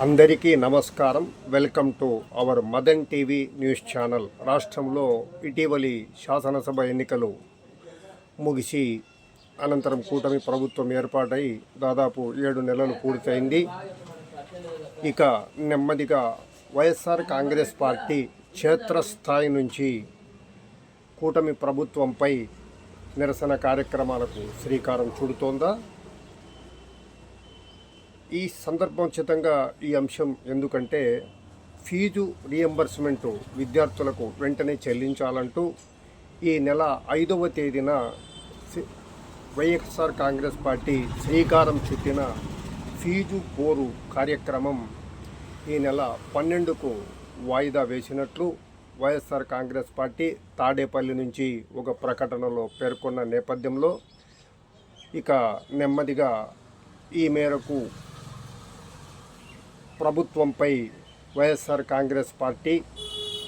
అందరికీ నమస్కారం. Welcome to our Madan TV news channel. రాష్ట్రంలో ఇటీవలి శాసనసభ ఎన్నికలు ముగిసి అనంతరం కూటమి ప్రభుత్వం ఏర్పాటై దాదాపు ఏడు నెలలు పూర్తయింది. ఇక నెమ్మదిగా వైఎస్ఆర్ కాంగ్రెస్ పార్టీ క్షేత్రస్థాయి నుంచి కూటమి ప్రభుత్వంపై నిరసన కార్యక్రమాలకు శ్రీకారం చుడుతోందా? ఈ సందర్భోచితంగా ఈ అంశం ఎందుకంటే ఫీజు రియంబర్స్మెంట్ విద్యార్థులకు వెంటనే చెల్లించాలంటూ ఈ నెల ఐదవ తేదీన వైఎస్ఆర్ కాంగ్రెస్ పార్టీ శ్రీకారం చుట్టిన ఫీజు పోరు కార్యక్రమం ఈ నెల పన్నెండుకు వాయిదా వేసినట్లు వైఎస్ఆర్ కాంగ్రెస్ పార్టీ తాడేపల్లి నుంచి ఒక ప్రకటనలో పేర్కొన్న నేపథ్యంలో ఇక నెమ్మదిగా ఈ మేరకు ప్రభుత్వంపై వైఎస్ఆర్ కాంగ్రెస్ పార్టీ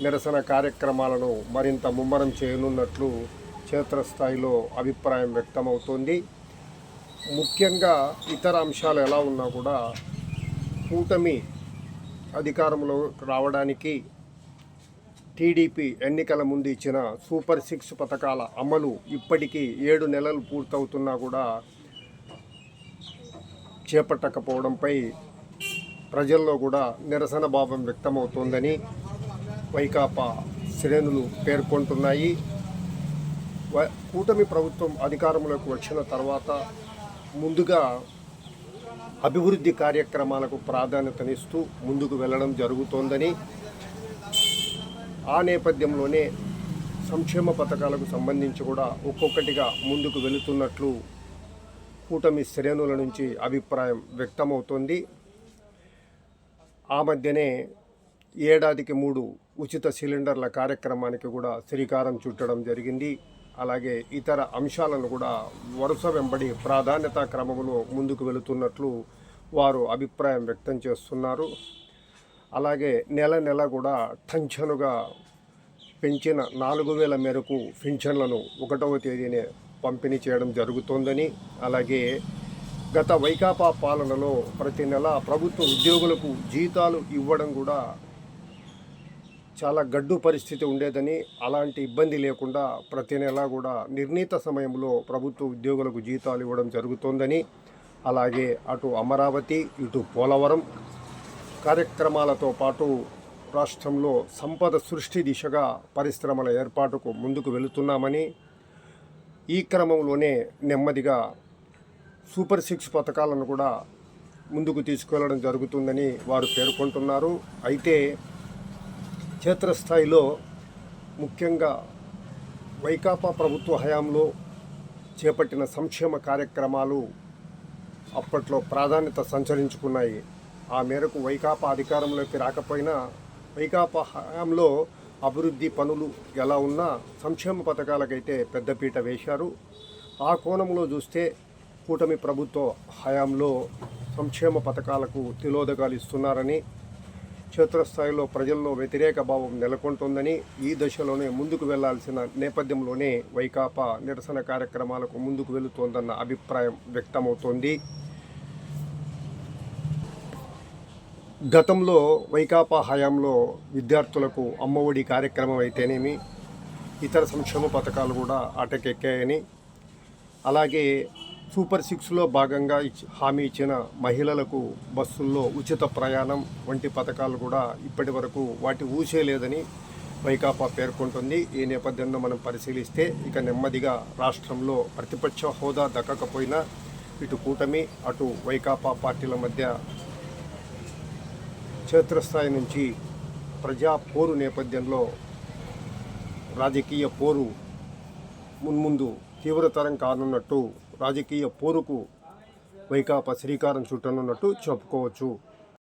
నిరసన కార్యక్రమాలను మరింత ముమ్మరం చేయనున్నట్లు క్షేత్రస్థాయిలో అభిప్రాయం వ్యక్తమవుతోంది. ముఖ్యంగా ఇతర అంశాలు ఎలా ఉన్నా కూడా కూటమి అధికారంలో రావడానికి టీడీపీ ఎన్నికల ముందు ఇచ్చిన సూపర్ సిక్స్ పథకాల అమలు ఇప్పటికీ ఏడు నెలలు పూర్తవుతున్నా కూడా చేపట్టకపోవడంపై ప్రజల్లో కూడా నిరసన భావం వ్యక్తమవుతోందని వైకాపా శ్రేణులు పేర్కొంటున్నాయి. వ- కూటమి ప్రభుత్వం అధికారంలోకి వచ్చిన తర్వాత ముందుగా అభివృద్ధి కార్యక్రమాలకు ప్రాధాన్యతనిస్తూ ముందుకు వెళ్ళడం జరుగుతోందని ఆ నేపథ్యంలోనే సంక్షేమ పథకాలకు సంబంధించి కూడా ఒక్కొక్కటిగా ముందుకు వెళుతున్నట్లు కూటమి శ్రేణుల నుంచి అభిప్రాయం వ్యక్తమవుతోంది. ఆ మధ్యనే ఏడాదికి మూడు ఉచిత సిలిండర్ల కార్యక్రమానికి కూడా శ్రీకారం చుట్టడం జరిగింది. అలాగే ఇతర అంశాలను కూడా వరుస వెంబడి ప్రాధాన్యత క్రమంలో ముందుకు వెళుతున్నట్లు వారు అభిప్రాయం వ్యక్తం చేస్తున్నారు. అలాగే నెల నెల కూడా టంచనుగా పెంచిన నాలుగు వేల మేరకు పింఛన్లను ఒకటవ తేదీనే పంపిణీ చేయడం జరుగుతోందని అలాగే గత వైకాపా పాలనలో ప్రతి నెల ప్రభుత్వ ఉద్యోగులకు జీతాలు ఇవ్వడం కూడా చాలా గడ్డు పరిస్థితి ఉండేదని అలాంటి ఇబ్బంది లేకుండా ప్రతి నెల కూడా నిర్ణీత సమయంలో ప్రభుత్వ ఉద్యోగులకు జీతాలు ఇవ్వడం జరుగుతోందని అలాగే అటు అమరావతి ఇటు పోలవరం కార్యక్రమాలతో పాటు రాష్ట్రంలో సంపద సృష్టి దిశగా పరిశ్రమల ఏర్పాటుకు ముందుకు వెళుతున్నామని ఈ క్రమంలోనే నెమ్మదిగా సూపర్ సిక్స్ పథకాలను కూడా ముందుకు తీసుకెళ్ళడం జరుగుతుందని వారు పేర్కొంటున్నారు. అయితే క్షేత్రస్థాయిలో ముఖ్యంగా వైకాపా ప్రభుత్వ హయాంలో చేపట్టిన సంక్షేమ కార్యక్రమాలు అప్పట్లో ప్రాధాన్యత సంచరించుకున్నాయి. ఆ మేరకు వైకాపా అధికారంలోకి రాకపోయినా వైకాపా హయాంలో అభివృద్ధి పనులు ఎలా ఉన్నా సంక్షేమ పథకాలకైతే పెద్దపీట వేశారు. ఆ కోణంలో చూస్తే కూటమి ప్రభుత్వ హయాంలో సంక్షేమ పథకాలకు తిలోదకాలు ఇస్తున్నారని క్షేత్రస్థాయిలో ప్రజల్లో వ్యతిరేక భావం నెలకొంటుందని ఈ దశలోనే ముందుకు వెళ్ళాల్సిన నేపథ్యంలోనే వైకాపా నిరసన కార్యక్రమాలకు ముందుకు వెళుతోందన్న అభిప్రాయం వ్యక్తమవుతోంది. గతంలో వైకాపా హయాంలో విద్యార్థులకు అమ్మఒడి కార్యక్రమం అయితేనేమి ఇతర సంక్షేమ పథకాలు కూడా అటకెక్కాయని అలాగే సూపర్ సిక్స్లో భాగంగా హామీ ఇచ్చిన మహిళలకు బస్సుల్లో ఉచిత ప్రయాణం వంటి పథకాలు కూడా ఇప్పటి వరకు వాటి ఊసే లేదని వైకాపా పేర్కొంటుంది. ఈ నేపథ్యంలో మనం పరిశీలిస్తే ఇక నెమ్మదిగా రాష్ట్రంలో ప్రతిపక్ష హోదా దక్కకపోయినా ఇటు కూటమి అటు వైకాపా పార్టీల మధ్య క్షేత్రస్థాయి నుంచి ప్రజా పోరు నేపథ్యంలో రాజకీయ పోరు మున్ముందు తీవ్రతరం కానున్నట్టు రాజకీయ పోరుకు వైకాపా శ్రీకారం చుట్టనున్నట్టు చెప్పుకోవచ్చు.